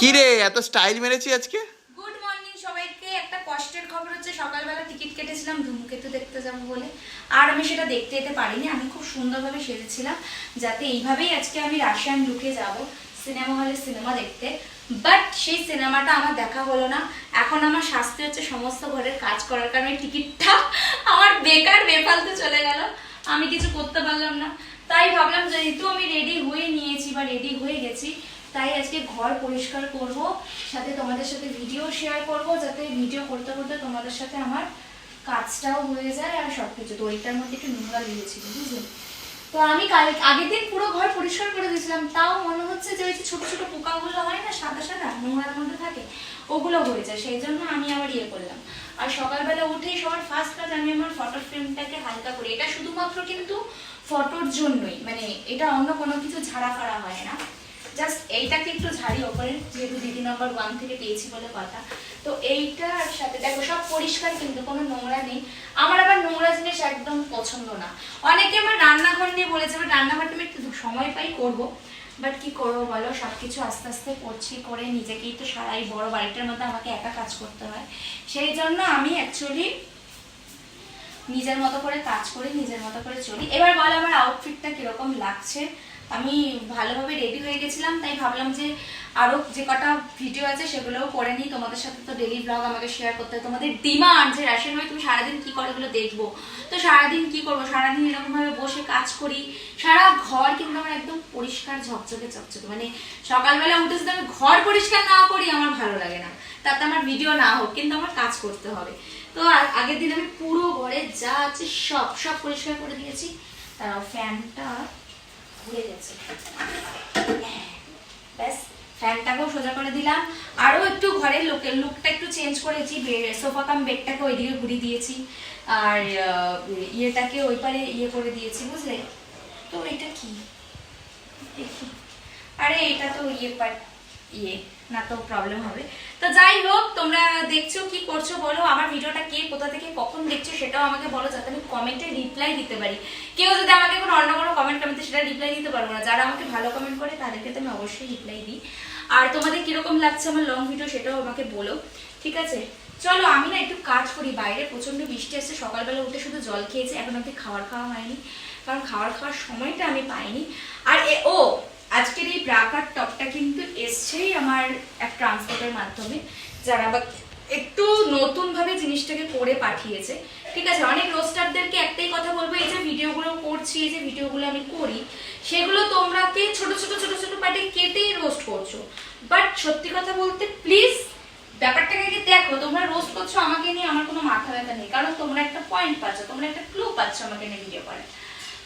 কি রে এত স্টাইল মেরেছি আজকে? গুড মর্নিং সবাইকে। একটা কষ্টের খবর হচ্ছে, সকালবেলা টিকিট কেটেছিলাম ধুমকেতু দেখতে যাব বলে। আর আমি সেটা দেখতে যেতে পারিনি, আমি খুব সুন্দরভাবে সেজেছিলাম, যাতে এইভাবেই আজকে আমি রাশিয়ান লুকে যাব, সিনেমা হলে সিনেমা দেখতে। বাট সেই সিনেমাটা আমার দেখা হলো না। এখন আমার শাস্তি হচ্ছে সমস্ত ঘরের কাজ করার কারণে টিকিটটা আমার বেকার, বেফালতে চলে গেল। আমি কিছু করতে পারলাম না। তাই ভাবলাম, যেহেতু আমি রেডি হয়ে নিয়েছি বা রেডি হয়ে গেছি তাই আজকে ঘর পরিষ্কার করব, সাথে তোমাদের সাথে ভিডিও শেয়ার করব, যাতে ভিডিও করতে করতে তোমাদের সাথে আমার কাজটাও হয়ে যায় আর সব কিছু দড়িটার মধ্যে একটু নোংরা লেগেছিল, বুঝলে? তো আমি কাল, আগের দিন পুরো ঘর পরিষ্কার করে দিয়েছিলাম, তাও মনে হচ্ছে যে ওই যে ছোট ছোট পোকাগুলো হয় না, সাদা সাদা, নোংরার মধ্যে থাকে, ওগুলো হয়ে যায়, সেই জন্য আমি আবার ইয়ে করলাম। আর সকালবেলা উঠেই সবার ফার্স্ট কাজ আমি আমার ফটো ফ্রেমটাকে হালকা করি, এটা শুধুমাত্র কিন্তু ফটোর জন্যই মানে এটা অন্য কোনো কিছু ঝাড়া ফাড়া হয় না। জাস্ট এইটাকে একটু ঝাড়ি ওপরে, যেহেতু দিদি নাম্বার ওয়ান থেকে পেয়েছি বলে কথা। তো এইটার সাথে, দেখো, সব পরিষ্কার কিন্তু, কোনো নোংরা নেই। আমার আবার নোংরা জিনিস একদম পছন্দ না। অনেকে আমার রান্নাঘর নিয়ে বলেছে আমার রান্নাঘরটা আমি একটু সময় পাই, করব। বাট কি করব বলো? সব কিছু আস্তে আস্তে করছি, করে নিজেকেই তো সারাই বড়। বাড়িটার মধ্যে আমাকে একা কাজ করতে হয়। সেই জন্য আমি অ্যাকচুয়ালি নিজের মতো করে কাজ করি, নিজের মতো করে চলি। এবার বল আমার আউটফিটটা কীরকম লাগছে? আমি ভালোভাবে রেডি হয়ে গেছিলাম, তাই ভাবলাম যে আরও যে কটা ভিডিও আছে সেগুলোও করে নিই। তোমাদের সাথে তো ডেলি ব্লগ আমাকে শেয়ার করতে হয়। তোমাদের ডিমান্ড যে রেশন ভাই তুমি সারাদিন কি করো এগুলো দেখব? তো সারাদিন কি করব? সারাদিন এরকম ভাবে বসে কাজ করি। সারা ঘর কিন্তু আমার একদম পরিষ্কার, ঝকঝকে চকচকে মানে সকালবেলা উঠে যদি আমি ঘর পরিষ্কার না করি, আমার ভালো লাগে না। তাতে আমার ভিডিও না হোক, কিন্তু আমার কাজ করতে হবে। তো আগের দিন আমি পুরো যা আছে সব সব পরিষ্কার করে দিয়েছি। তারাও ফ্যানটা ঘুরে গেছে। ব্যাস, ফ্যানটাকেও সোজা করে দিলাম। আরও একটু ঘরের লোকের লুকটা একটু চেঞ্জ করেছি। সোফা কাম বেডটাকে ওইদিকে ঘুরিয়ে দিয়েছি। আর ইয়েটাকে ওই পারে ইয়ে করে দিয়েছি, বুঝলে? তো এটা কি? দেখি। আরে, এটা তো ইয়ে পার ইয়ে না তো প্রবলেম হবে। তো যাই হোক, তোমরা দেখছ কি করছ বলো? আমার ভিডিওটা কে কোথা থেকে কখন দেখছ সেটাও আমাকে বলো, যাতে আমি কমেন্টে রিপ্লাই দিতে পারি। কেউ যদি আমাকে কোনো অন্য কোনো কমেন্ট কমেন্টে সেটা রিপ্লাই দিতে পারব না। যারা আমাকে ভালো কমেন্ট করে, তাদেরকে তো আমি অবশ্যই রিপ্লাই দিই। আর তোমাদের কীরকম লাগছে আমার লং ভিডিও সেটাও আমাকে বলো, ঠিক আছে? চলো, আমি না একটু কাজ করি, বাইরে প্রচণ্ড বৃষ্টি আসছে, সকালবেলা উঠে শুধু জল খেয়েছি, এখন অব্দি খাবার খাওয়া হয়নি। কারণ খাবার খাওয়ার সময়টা আমি পাইনি। আর ও, আজকের এই ব্রাকার টপটা এসছেই আমার এক ট্রান্সপোর্টের মাধ্যমে যারা বা একটু নতুন ভাবে জিনিসটাকে করে পাঠিয়েছে, ঠিক আছে? অনেক রোস্টারদেরকে একটাই কথা বলব, এই যে ভিডিওগুলো করছি, এই যে ভিডিওগুলো আমি করি, সেগুলো তোমরাকে ছোট ছোট ছোট ছোট পার্টে কেটেই রোস্ট করছ। বাট সত্যি কথা বলতে প্লিজ ব্যাপারটাকে দেখো, তোমরা রোস্ট করছ, আমাকে নিয়ে আমার কোনো মাথা ব্যথা নেই, কারণ তোমরা একটা পয়েন্ট পাচ্ছ, তোমরা একটা ক্লু পাচ্ছ আমাকে নিয়ে ভিডিও করে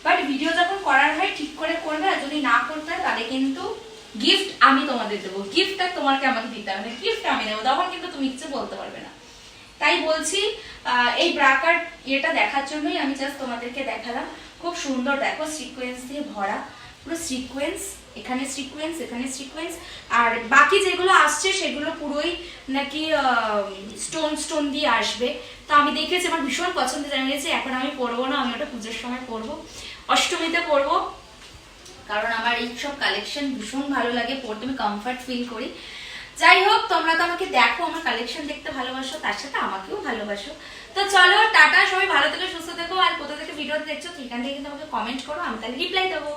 বাট ভিডিও যখন করার হয়, ঠিক করে করবে, আর যদি না করতে হয়, তাহলে কিন্তু গিফট আমি তোমাদের দেবো। গিফটটা তোমাকে আমাকে দিতে হবে। গিফট আমি দেবো তখন কিন্তু তুমি কিছু বলতে পারবে না। তাই বলছি এই ব্রাকার ইয়েটা দেখার জন্যই আমি জাস্ট তোমাদেরকে দেখালাম। খুব সুন্দর। দেখো সিকোয়েন্স দিয়ে ভরা। পুরো সিকোয়েন্স এখানে সিকোয়েন্স এখানে সিকোয়েন্স আর বাকি যেগুলো আসছে, সেগুলো পুরোই নাকি স্টোন স্টোন দিয়ে আসবে। তো আমি দেখেছি, আমার ভীষণ পছন্দ জানিয়েছি এখন আমি পরবো না, আমি ওটা পুজোর সময় পরবো। অষ্টমীতে পরবো। কারণ আমার এই সব কালেকশন ভীষণ ভালো লাগে, পড়তে আমি কমফর্ট ফিল করি। যাই হোক, তোমরা তো আমাকে দেখো, আমার কালেকশন দেখতে ভালোবাসো, তার সাথে আমাকেও ভালোবাসো। তো চলো, টাটা, সবাই ভালো থেকে, সুস্থ থেকো, আর কোথা থেকে ভিডিও দেখছ, সেখান থেকে কিন্তু আমাকে কমেন্ট করো, আমি তাহলে রিপ্লাই দেবো।